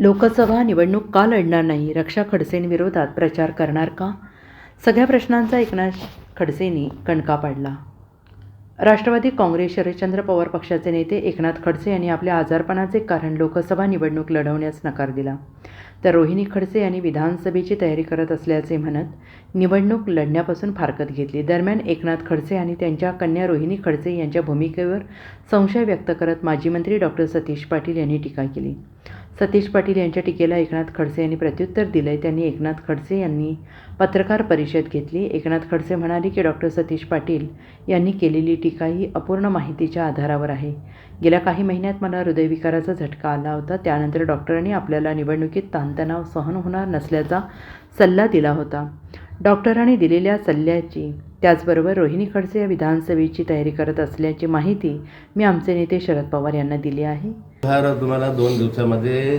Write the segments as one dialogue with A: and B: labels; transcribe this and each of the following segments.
A: लोकसभा निवडणूक का लढणार नाही? रक्षा खडसेंविरोधात प्रचार करणार का? सगळ्या प्रश्नांचा एकनाथ खडसेंनी कणका पाडला. राष्ट्रवादी काँग्रेस शरदचंद्र पवार पक्षाचे नेते एकनाथ खडसे यांनी आपल्या आजारपणाचे कारण लोकसभा निवडणूक लढवण्यास नकार दिला. तर रोहिणी खडसे यांनी विधानसभेची तयारी करत असल्याचे म्हणत निवडणूक लढण्यापासून फारकत घेतली. दरम्यान एकनाथ खडसे आणि त्यांच्या कन्या रोहिणी खडसे यांच्या भूमिकेवर संशय व्यक्त करत माजी मंत्री डॉक्टर सतीश पाटील यांनी टीका केली. सतीश पाटील यांच्या टीकेला एकनाथ खडसे यांनी प्रत्युत्तर दिलंय. त्यांनी एकनाथ खडसे यांनी पत्रकार परिषद घेतली. एकनाथ खडसे म्हणाले की डॉक्टर सतीश पाटील यांनी केलेली टीका ही अपूर्ण माहितीच्या आधारावर आहे. गेल्या काही महिन्यात मला हृदयविकाराचा झटका आला होता. त्यानंतर डॉक्टरांनी आपल्याला निवडणुकीत ताणतणाव सहन होणार नसल्याचा सल्ला दिला होता. डॉक्टरांनी दिलेल्या सल्ल्याची त्याचबरोबर रोहिणी खडसे या विधानसभेची तयारी करत असल्याची माहिती मी आमचे नेते शरद पवार यांना दिली आहे.
B: तुम्हाला दोन दिवसामध्ये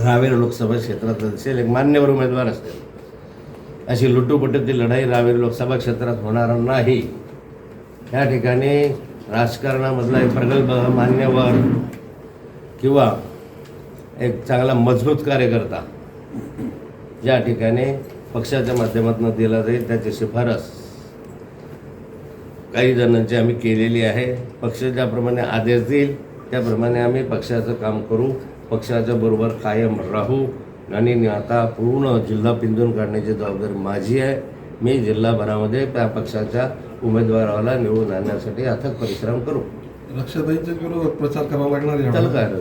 B: रावेर लोकसभा क्षेत्रात असेल एक मान्यवर उमेदवार असेल. अशी लुटूपुटीची लढाई रावेर लोकसभा क्षेत्रात होणार नाही. या ठिकाणी राजकारणामधला एक प्रगल्भ मान्यवर किंवा एक चांगला मजबूत कार्यकर्ता या ठिकाणी पक्षाच्या माध्यमातून दिला जाईल त्याची शिफारस काही जणांची आम्ही केलेली आहे. पक्ष ज्याप्रमाणे आदेश देईल त्याप्रमाणे आम्ही पक्षाचं काम करू. पक्षाच्या बरोबर कायम राहू. आणि आता पूर्ण जिल्हा पिंजून काढण्याची जबाबदारी माझी आहे. मी जिल्हाभरामध्ये त्या पक्षाच्या उमेदवाराला निवडून आणण्यासाठी अथक परिश्रम करू.
C: रक्षाताईंच्या विरोधात प्रचार करावा लागणार
B: त्याला. काय?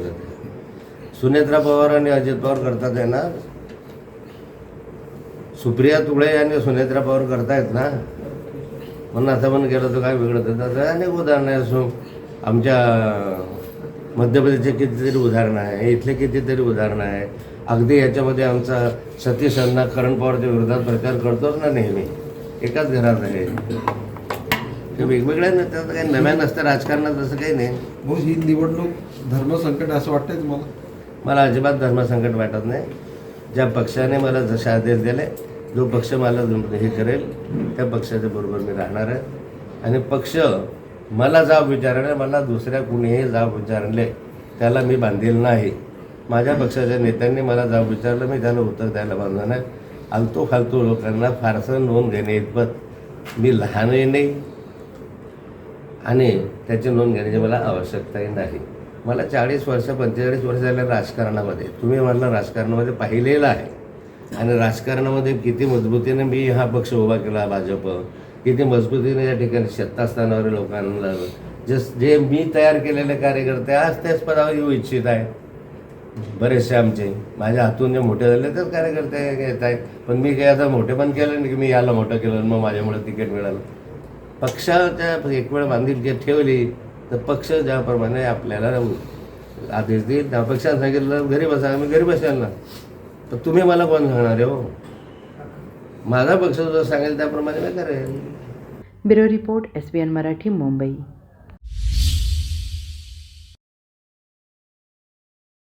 B: सुनेत्रा पवार आणि अजित पवार करतात ना? सुप्रिया तुळे आणि सुनेत्रा पवार करतायत ना? म्हणून असं पण केलं तर काय वेगळं तर त्याचं अनेक उदाहरणं आहे सो आमच्या मध्य प्रदेशचे कितीतरी उदाहरणं आहे इथले कितीतरी उदाहरणं आहे. अगदी याच्यामध्ये आमचा सतीश अण्णा करण पवारच्या विरोधात प्रचार करतोच ना नेहमी. एकाच घरात आहे. ते वेगवेगळ्या ना त्याचं काही नव्या नसतं राजकारणात असं काही नाही.
C: ही निवडणूक धर्मसंकट असं वाटतंय तुम्हाला?
B: मला अजिबात धर्मसंकट वाटत नाही. ज्या पक्षाने मला जसे आदेश दिले जो पक्ष मला हे करेल त्या पक्षाच्या बरोबर मी राहणार आहे. आणि पक्ष मला जाब विचारले मला दुसऱ्या कुणीही जाब विचारले त्याला मी बांधील नाही. माझ्या पक्षाच्या नेत्यांनी मला जाब विचारलं मी त्याला उत्तर द्यायला बांधलं नाही. आलतो फालतू लोकांना फारसं नोंद घेणे इतपत. मी लहानही नाही आणि त्याची नोंद घेण्याची मला आवश्यकताही नाही. मला चाळीस वर्ष पंचेचाळीस वर्ष झाल्या राजकारणामध्ये. तुम्ही मला राजकारणामध्ये पाहिलेलं आहे. आणि राजकारणामध्ये किती मजबूतीने मी हा पक्ष उभा केला भाजप. किती मजबूतीने या ठिकाणी सत्तास्थानावरील लोकांना जस जे मी तयार केलेले कार्यकर्ते आज त्याच पदावर येऊ इच्छित आहे बरेचसे आमचे. माझ्या हातून जे मोठे झाले तर कार्यकर्ते येत आहेत. पण मी काही आता मोठे पण केलं नाही की मी याला मोठं केलं मग माझ्यामुळे तिकीट मिळालं. पक्षाच्या एक वेळ बांधिलकी ठेवली. तर पक्ष ज्याप्रमाणे आपल्याला आदेश देईल त्या पक्षाने सांगितलं घरी बसा आम्ही घरी बसायला ना. तर तुम्ही मला कोण सांगणार आहे हो? माझा पक्ष जो सांगेल त्याप्रमाणे मी करेल.
A: Bureau report S B N Marathi Mumbai.